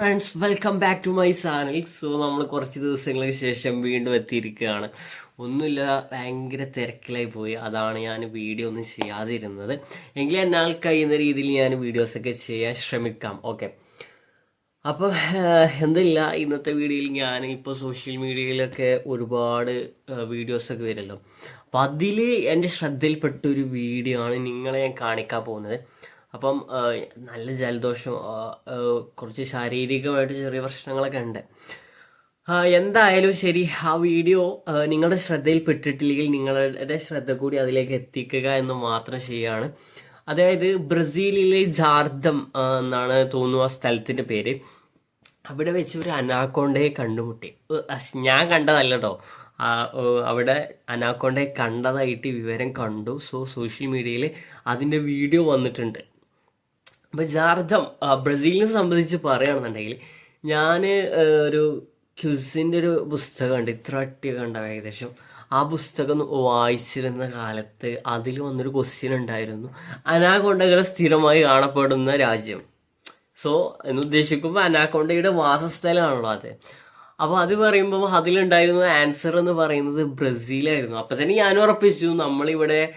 Friends welcome back to my channel so നമ്മൾ കുറച്ച് ദിവസങ്ങൾക്ക് ശേഷം വീണ്ടും എത്തിയിരിക്കുകയാണ്. ഒന്നുമില്ല ഭയങ്കര തിരക്കിലായി പോയി. അതാണ് ഞാൻ വീഡിയോ ഒന്നും ചെയ്യാതിരുന്നത്. എങ്കിലും എന്നാൽ കഴിയുന്ന രീതിയിൽ ഞാൻ വീഡിയോസൊക്കെ ചെയ്യാൻ ശ്രമിക്കാം. ഓക്കെ അപ്പം എന്തില്ല ഇന്നത്തെ വീഡിയോയിൽ ഞാൻ ഇപ്പോൾ സോഷ്യൽ മീഡിയയിലൊക്കെ ഒരുപാട് വീഡിയോസൊക്കെ വരുമല്ലോ. അപ്പം അതിൽ എന്റെ ശ്രദ്ധയിൽപ്പെട്ട ഒരു വീഡിയോ ആണ് നിങ്ങളെ ഞാൻ കാണിക്കാൻ പോകുന്നത്. അപ്പം നല്ല ജലദോഷം കുറച്ച് ശാരീരികമായിട്ട് ചെറിയ പ്രശ്നങ്ങളൊക്കെ ഉണ്ട്. എന്തായാലും ശരി ആ വീഡിയോ നിങ്ങളുടെ ശ്രദ്ധയിൽപ്പെട്ടിട്ടില്ലെങ്കിൽ നിങ്ങളുടെ ശ്രദ്ധ കൂടി അതിലേക്ക് എത്തിക്കുക എന്ന് മാത്രം ചെയ്യാണ് അതായത് ബ്രസീലിലെ ജാർദം എന്നാണ് തോന്നുന്നു ആ സ്ഥലത്തിന്റെ പേര്. അവിടെ വെച്ച് ഒരു അനാക്കോണ്ടയെ കണ്ടുമുട്ടി. ഞാൻ കണ്ടതല്ല കേട്ടോ അവിടെ അനാക്കോണ്ടയെ കണ്ടതായിട്ട് വിവരം കണ്ടു. സോ സോഷ്യൽ മീഡിയയിൽ അതിന്റെ വീഡിയോ വന്നിട്ടുണ്ട്. അപ്പൊ ജാർജം ബ്രസീലിനെ സംബന്ധിച്ച് പറയുകയാണെന്നുണ്ടെങ്കിൽ ഞാൻ ഒരു ക്യൂസിന്റെ ഒരു പുസ്തകമുണ്ട് ഇത്ര അട്ടിയൊക്കെ ഉണ്ടാവും ഏകദേശം. ആ പുസ്തകം വായിച്ചിരുന്ന കാലത്ത് അതിൽ വന്നൊരു ക്വസ്റ്റ്യൻ ഉണ്ടായിരുന്നു. അനാകൊണ്ടകൾ സ്ഥിരമായി കാണപ്പെടുന്ന രാജ്യം. സോ എന്ന് ഉദ്ദേശിക്കുമ്പോൾ അനാക്കോണ്ടയുടെ വാസസ്ഥലമാണല്ലോ അത്. അപ്പോൾ അത് പറയുമ്പോൾ അതിലുണ്ടായിരുന്ന ആൻസർ എന്ന് പറയുന്നത് ബ്രസീലായിരുന്നു. അപ്പം തന്നെ ഞാൻ ഉറപ്പിച്ചു നമ്മളിവിടെ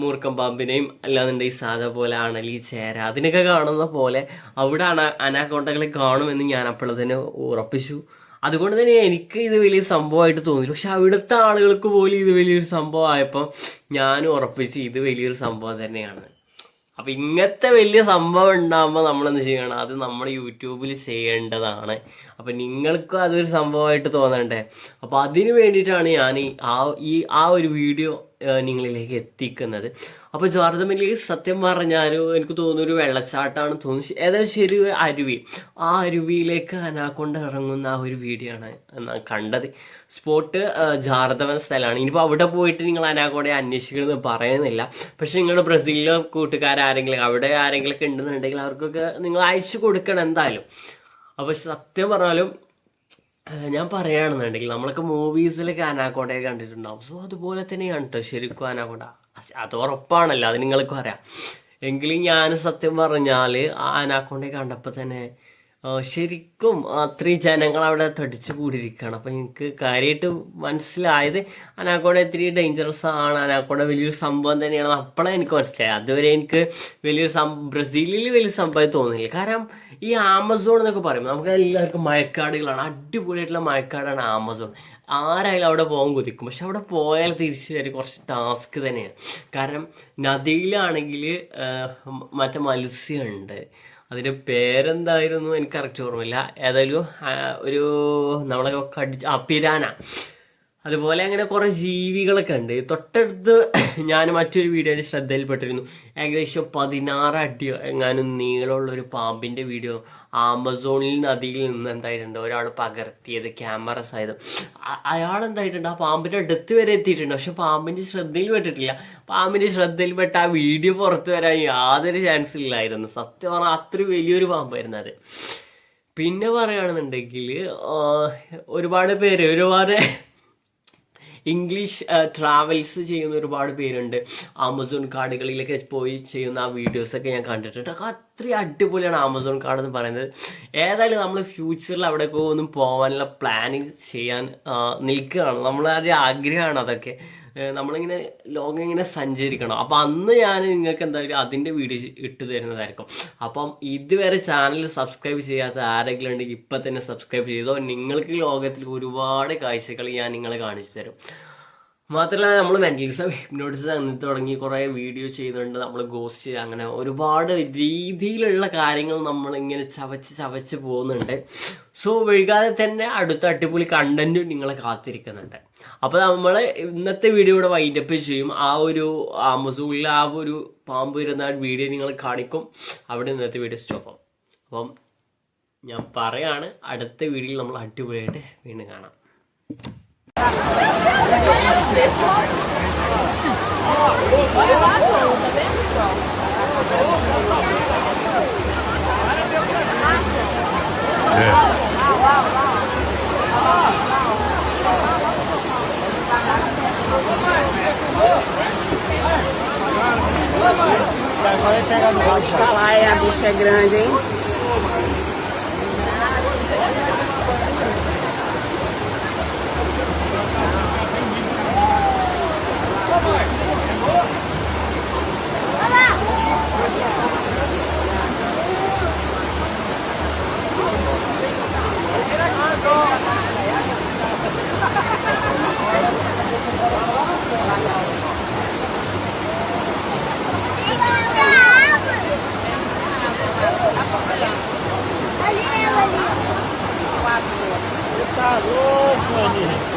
മൂർക്കം പാമ്പിനെയും അല്ലാന്നുണ്ടെങ്കിൽ സാധാ പോലെ അണലി ചേര. അതിനൊക്കെ കാണുന്ന പോലെ അവിടെ അണ അനാക്കോണ്ടകളെ കാണുമെന്ന് ഞാൻ അപ്പോൾ തന്നെ ഉറപ്പിച്ചു. അതുകൊണ്ട് തന്നെ എനിക്ക് ഇത് വലിയ സംഭവമായിട്ട് തോന്നി പക്ഷെ അവിടുത്തെ ആളുകൾക്ക് പോലും ഇത് വലിയൊരു സംഭവമായപ്പോൾ ഞാനും ഉറപ്പിച്ചു ഇത് വലിയൊരു സംഭവം തന്നെയാണ്. അപ്പൊ ഇങ്ങനത്തെ വലിയ സംഭവം ഉണ്ടാകുമ്പോൾ നമ്മൾ എന്ത് ചെയ്യണം? അത് നമ്മൾ യൂട്യൂബിൽ ചെയ്യേണ്ടതാണ്. അപ്പൊ നിങ്ങൾക്കും അതൊരു സംഭവമായിട്ട് തോന്നണ്ടേ? അപ്പൊ അതിന് വേണ്ടിയിട്ടാണ് ഞാൻ ആ ഈ ആ ഒരു വീഡിയോ നിങ്ങളിലേക്ക് എത്തിക്കുന്നത്. അപ്പൊ ജോർജമിലേക്ക് സത്യം പറഞ്ഞാൽ എനിക്ക് തോന്നുന്നു ഒരു വെള്ളച്ചാട്ടമാണ് തോന്നുന്നു. ഏതായാലും ശരി അരുവി. ആ അരുവിയിലേക്ക് അനാക്കൊണ്ട് ഇറങ്ങുന്ന ആ ഒരു വീഡിയോ ആണ് കണ്ടത്. സ്പോട്ട് ജാർദവൻ സ്ഥലമാണ്. ഇനിയിപ്പോൾ അവിടെ പോയിട്ട് നിങ്ങൾ അനാക്കോടെ അന്വേഷിക്കണമെന്ന് പറയുന്നില്ല. പക്ഷെ നിങ്ങളുടെ ബ്രസീലിലെ കൂട്ടുകാരാരെങ്കിലും അവിടെ ആരെങ്കിലും ഒക്കെ ഉണ്ടെന്നുണ്ടെങ്കിൽ അവർക്കൊക്കെ നിങ്ങൾ അയച്ചു കൊടുക്കണം എന്തായാലും. അപ്പോൾ സത്യം പറഞ്ഞാലും ഞാൻ പറയുകയാണെന്നുണ്ടെങ്കിൽ നമ്മളൊക്കെ മൂവീസിലൊക്കെ അനാക്കോണ്ടയൊക്കെ കണ്ടിട്ടുണ്ടാവും. സോ അതുപോലെ തന്നെയാണ് കേട്ടോ ശരിക്കും അനാക്കോണ്ട. അത് ഉറപ്പാണല്ലോ അത് നിങ്ങൾക്കും അറിയാം. എങ്കിലും ഞാൻ സത്യം പറഞ്ഞാൽ ആ അനാക്കോണ്ടയെ കണ്ടപ്പോൾ തന്നെ ശരിക്കും അത്രയും ജനങ്ങൾ അവിടെ തടിച്ചു കൂടിയിരിക്കുകയാണ്. അപ്പം എനിക്ക് കാര്യമായിട്ട് മനസ്സിലായത് അനാക്കോട ഇത്തിരി ഡേഞ്ചറസ് ആണ്. അനാക്കോട വലിയൊരു സംഭവം തന്നെയാണ്. അപ്പോഴാണ് എനിക്ക് മനസ്സിലായത്. അതുവരെ എനിക്ക് വലിയൊരു സം ബ്രസീലിൽ വലിയ സംഭവം തോന്നിയില്ല. കാരണം ഈ ആമസോൺ എന്നൊക്കെ പറയുമ്പോൾ നമുക്ക് എല്ലാവർക്കും മഴക്കാടുകളാണ്. അടിപൊളിയായിട്ടുള്ള മഴക്കാടാണ് ആമസോൺ. ആരായാലും അവിടെ പോകാൻ കുതിക്കും. പക്ഷെ അവിടെ പോയാൽ തിരിച്ചു വരും കുറച്ച് ടാസ്ക് തന്നെയാണ്. കാരണം നദിയിലാണെങ്കിൽ മറ്റേ മത്സ്യമുണ്ട്. അതിന്റെ പേരെന്തായിരുന്നു എനിക്ക് കറക്റ്റ് ഓർമ്മയില്ല. ഏതായാലും ഒരു നമ്മളെ കടി ആ പിരാന. അതുപോലെ അങ്ങനെ കുറെ ജീവികളൊക്കെ ഉണ്ട്. തൊട്ടടുത്ത് ഞാൻ മറ്റൊരു വീഡിയോയിൽ ശ്രദ്ധയിൽപ്പെട്ടിരുന്നു. ഏകദേശം പതിനാറ് അടി എങ്ങാനും നീളമുള്ള ഒരു പാമ്പിന്റെ വീഡിയോ ആമസോണിൽ നദിയിൽ നിന്ന് എന്തായിട്ടുണ്ട് ഒരാൾ പകർത്തിയത് ക്യാമറ സഹിതം. അയാൾ എന്തായിട്ടുണ്ട് ആ പാമ്പിന്റെ അടുത്ത് വരെ എത്തിയിട്ടുണ്ട്. പക്ഷെ പാമ്പിന്റെ ശ്രദ്ധയിൽ പെട്ടിട്ടില്ല. ശ്രദ്ധയിൽപ്പെട്ട ആ വീഡിയോ പുറത്തു വരാൻ യാതൊരു ചാൻസ് ഇല്ലായിരുന്നു. സത്യം പറഞ്ഞാൽ അത്ര വലിയൊരു പാമ്പായിരുന്നു അത്. പിന്നെ പറയുകയാണെന്നുണ്ടെങ്കിൽ ഒരുപാട് പേര് ഒരുപാട് ഇംഗ്ലീഷ് ട്രാവൽസ് ചെയ്യുന്ന ഒരുപാട് പേരുണ്ട്. ആമസോൺ കാർഡുകളിലൊക്കെ പോയി ചെയ്യുന്ന ആ വീഡിയോസൊക്കെ ഞാൻ കണ്ടിട്ടുണ്ട്. അതൊക്കെ അത്രയും അടിപൊളിയാണ് ആമസോൺ കാർഡ് എന്ന് പറയുന്നത്. ഏതായാലും നമ്മൾ ഫ്യൂച്ചറിൽ അവിടെയൊക്കെ ഒന്നും പോകാനുള്ള പ്ലാനിങ് ചെയ്യാൻ നിൽക്കുകയാണ്. നമ്മളൊരു ആഗ്രഹമാണ് അതൊക്കെ. നമ്മളിങ്ങനെ ലോകം ഇങ്ങനെ സഞ്ചരിക്കണം. അപ്പം അന്ന് ഞാൻ നിങ്ങൾക്ക് എന്തായാലും അതിന്റെ വീഡിയോ ഇട്ട് തരുന്നതായിരിക്കും. അപ്പം ഇതുവരെ ചാനൽ സബ്സ്ക്രൈബ് ചെയ്യാത്ത ആരെങ്കിലും ഉണ്ടെങ്കിൽ ഇപ്പം തന്നെ സബ്സ്ക്രൈബ് ചെയ്തോ. നിങ്ങൾക്ക് ലോകത്തിൽ ഒരുപാട് കാഴ്ചകൾ ഞാൻ നിങ്ങളെ കാണിച്ചു തരും. മാത്രമല്ല നമ്മൾ മെന്റലിസം ഹിപ്നോട്ടിസം അങ്ങനെ തുടങ്ങി കുറേ വീഡിയോ ചെയ്യുന്നുണ്ട് നമ്മൾ ഗോസ്റ്റ് അങ്ങനെ ഒരുപാട് രീതിയിലുള്ള കാര്യങ്ങൾ നമ്മളിങ്ങനെ ചവച്ച് ചവച്ച് പോകുന്നുണ്ട്. സോ വൈകാതെ തന്നെ അടുത്ത അടിപൊളി കണ്ടന്റും നിങ്ങളെ കാത്തിരിക്കുന്നുണ്ട്. അപ്പോൾ നമ്മൾ ഇന്നത്തെ വീഡിയോ ഇവിടെ വൈൻഡപ്പ് ചെയ്യും. ആ ഒരു ആമസോണിൽ ആ ഒരു പാമ്പ് വരുന്ന വീഡിയോ നിങ്ങൾ കാണിക്കും. അവിടെ ഇന്നത്തെ വീഡിയോ സ്റ്റോപ്പ് ആവും. അപ്പം ഞാൻ പറയാണ് അടുത്ത വീഡിയോയിൽ നമ്മൾ അടിപൊളിയായിട്ട് വീണ്ടും കാണാം. Olha a no Pode falar, a bicha é grande, hein? Ali ela ali. Quatro. Você tá louco, Aninha?